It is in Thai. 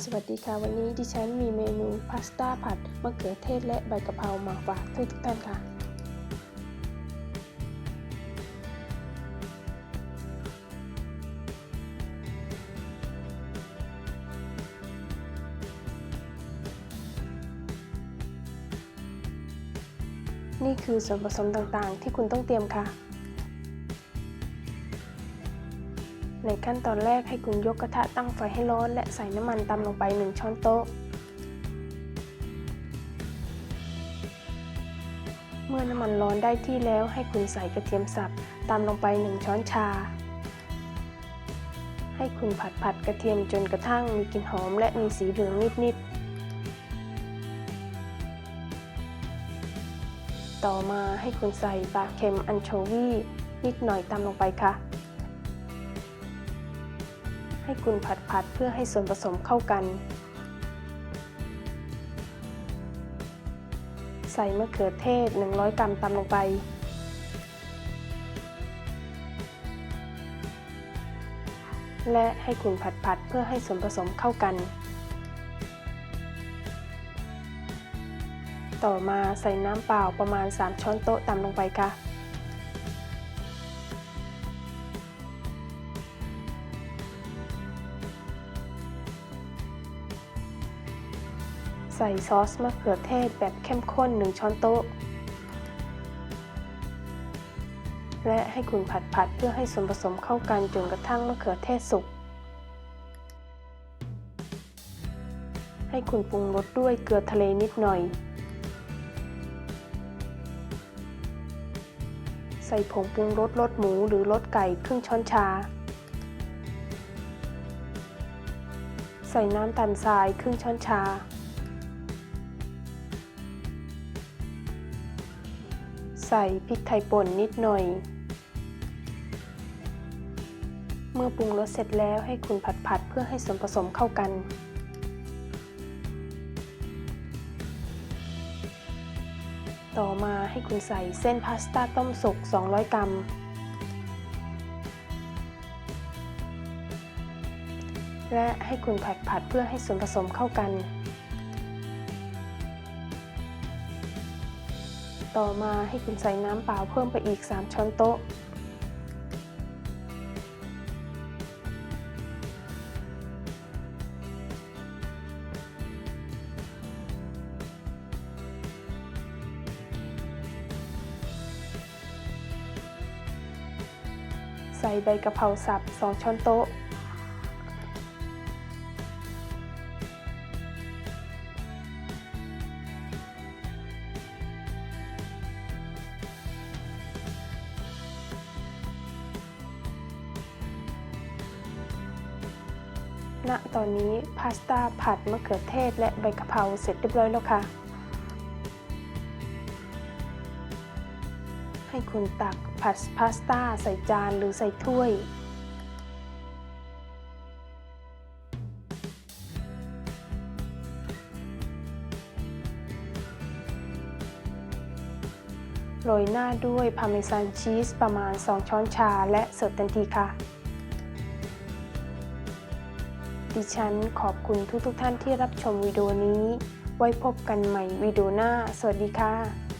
สวัสดีค่ะ วันนี้ดิฉันมีเมนูพาสต้าผัดมะเขือเทศและใบกะเพรามาฝากทุกท่านค่ะ นี่คือส่วนผสมต่างๆ ที่คุณต้องเตรียมค่ะ ในขั้นตอนแรกให้คุณยกกระทะตั้งไฟให้ร้อน และใส่น้ำมันตำลงไป 1 ช้อนโต๊ะ เมื่อน้ำมันร้อนได้ที่แล้วให้คุณใส่กระเทียมสับตามลงไป 1 ช้อนชา ให้คุณผัดผัดกระเทียมจนกระทั่งมีกลิ่นหอมและมีสีเหลืองนิด ๆ ต่อมาให้คุณใส่ปลาเค็มอันโชวีนิดหน่อยตามลงไปค่ะ ให้คุณผัดผัดเพื่อให้ส่วนผสมเข้ากัน ใส่มะเขือเทศ 100 กรัมตามลงไป และให้คุณผัดผัดเพื่อให้ส่วนผสมเข้ากัน ต่อมาใส่น้ำเปล่าประมาณ 3 ช้อนโต๊ะตามลงไปค่ะ ใส่ซอสมะเขือเทศแบบเข้มข้น 1 ช้อนโต๊ะ และให้คุณผัดผัดเพื่อให้ส่วนผสมเข้ากันจนกระทั่งมะเขือเทศสุก ให้คุณปรุงรสด้วยเกลือทะเลนิดหน่อย ใส่ผงปรุงรสรสหมูหรือรสไก่ครึ่งช้อนชาใส่น้ำตาลทรายครึ่งช้อนชา ใส่พริกไทยป่นนิดหน่อย เมื่อปรุงรสเสร็จแล้วให้คุณผัดผัดเพื่อให้ส่วนผสมเข้ากัน ต่อมาให้คุณใส่เส้นพาสต้าต้มสุก 200 กรัม และให้คุณผัดผัดเพื่อให้ส่วนผสมเข้ากัน ต่อมาให้คุณใส่น้ำเปล่าเพิ่มไปอีก 3 ช้อนโต๊ะ ใส่ใบกะเพราสับ 2 ช้อนโต๊ะ ณตอนนี้พาสต้าผัดมะเขือเทศและใบกะเพราเสร็จเรียบร้อยแล้วค่ะ ให้คุณตักผัดพาสต้าใส่จานหรือใส่ถ้วย โรยหน้าด้วยพาเมซานชีสประมาณ 2 ช้อนชาและเสิร์ฟทันทีค่ะ ดิฉันขอบคุณทุกๆทท่านที่รับชมวิดีโอนี้ ไว้พบกันใหม่วิดีโอหน้า สวัสดีค่ะ